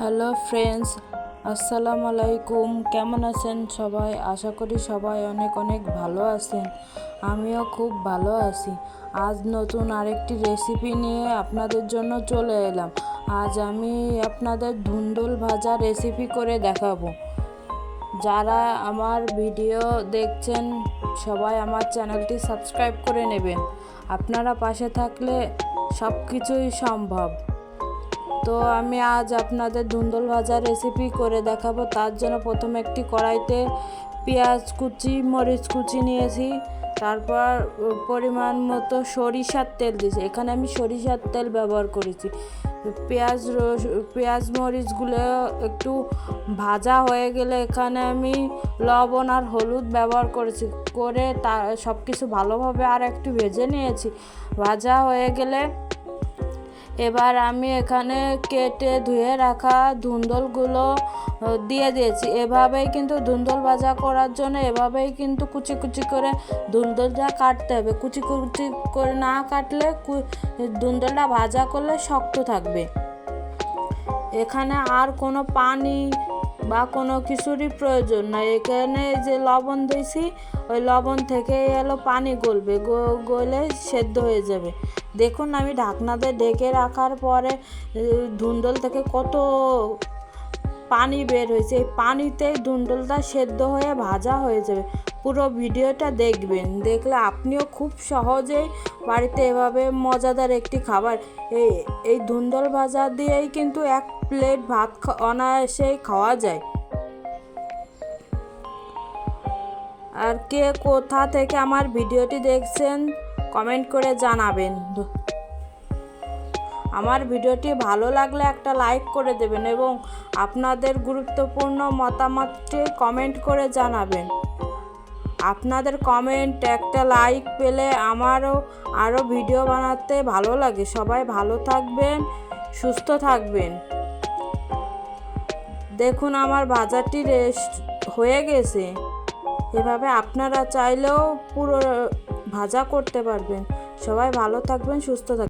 Hello friends আসসালামু আলাইকুম কেমন আছেন সবাই? আশা করি সবাই অনেক অনেক ভালো আছেন। আমিও খুব ভালো আছি। আজ নতুন আরেকটি রেসিপি নিয়ে আপনাদের জন্য চলে এলাম। আজ আমি আপনাদের ধুন্দুল ভাজা রেসিপি করে দেখাবো। যারা আমার ভিডিও দেখছেন, সবাই আমার চ্যানেলটি সাবস্ক্রাইব করে নেবেন। আপনারা পাশে থাকলে সব কিছুই সম্ভব। তো আমি আজ আপনাদের ধুন্দল ভাজা রেসিপি করে দেখাবো। তার জন্য প্রথমে একটি কড়াইতে পেঁয়াজ কুচি, মরিচ কুচি নিয়েছি। তারপর পরিমাণ মতো সরিষার তেল দিয়েছি। এখানে আমি সরিষার তেল ব্যবহার করেছি। পেঁয়াজ, রস- পেঁয়াজ, মরিচগুলো একটু ভাজা হয়ে গেলে এখানে আমি লবণ আর হলুদ ব্যবহার করেছি। করে তা সব কিছু ভালোভাবে আর একটু ভেজে নিয়েছি। ভাজা হয়ে গেলে এবার আমি এখানে কেটে ধুয়ে রাখা ধুন্দলগুলো দিয়ে দিয়েছি। এভাবেই কিন্তু ধুন্দল ভাজা করার জন্য এভাবেই কিন্তু কুচি কুচি করে ধুন্দলটা কাটতে হবে। কুচি কুচি করে না কাটলে ধুন্দলটা ভাজা করলে শক্ত থাকবে। এখানে আর কোনো পানি বা কোনো কিছুরই প্রয়োজন নাই এখানে যে লবণ দিয়েছি, ওই লবণ থেকে এলো পানি গলবে গলে সেদ্ধ হয়ে যাবে। দেখুন আমি ঢাকনাতে ডেকে রাখার পরে ধুন্দল থেকে কত পানি বের হয়েছে। এই পানিতে ধুন্দলটা সেদ্ধ হয়ে ভাজা হয়ে যাবে। পুরো ভিডিওটা দেখবেন। দেখলে আপনিও খুব সহজেই বাড়িতে এভাবে মজাদার একটি খাবার এই এই ধুন্দল ভাজা দিয়েই কিন্তু এক প্লেট ভাত অনায়াসেই খাওয়া যায়। আর কে কোথা থেকে আমার ভিডিওটি দেখছেন কমেন্ট করে জানাবেন। আমার ভিডিওটি ভালো লাগলে একটা লাইক করে দেবেন এবং আপনাদের গুরুত্বপূর্ণ মতামতটি কমেন্ট করে জানাবেন। আপনাদের কমেন্ট, একটা লাইক পেলে আমারও আরও ভিডিও বানাতে ভালো লাগে। সবাই ভালো থাকবেন, সুস্থ থাকবেন। দেখুন, আমার বাজারটি রেস্ট হয়ে গেছে। এভাবে আপনারা চাইলেও পুরো ভাজা করতে পারবেন। সবাই ভালো থাকবেন সুস্থ থাকবেন।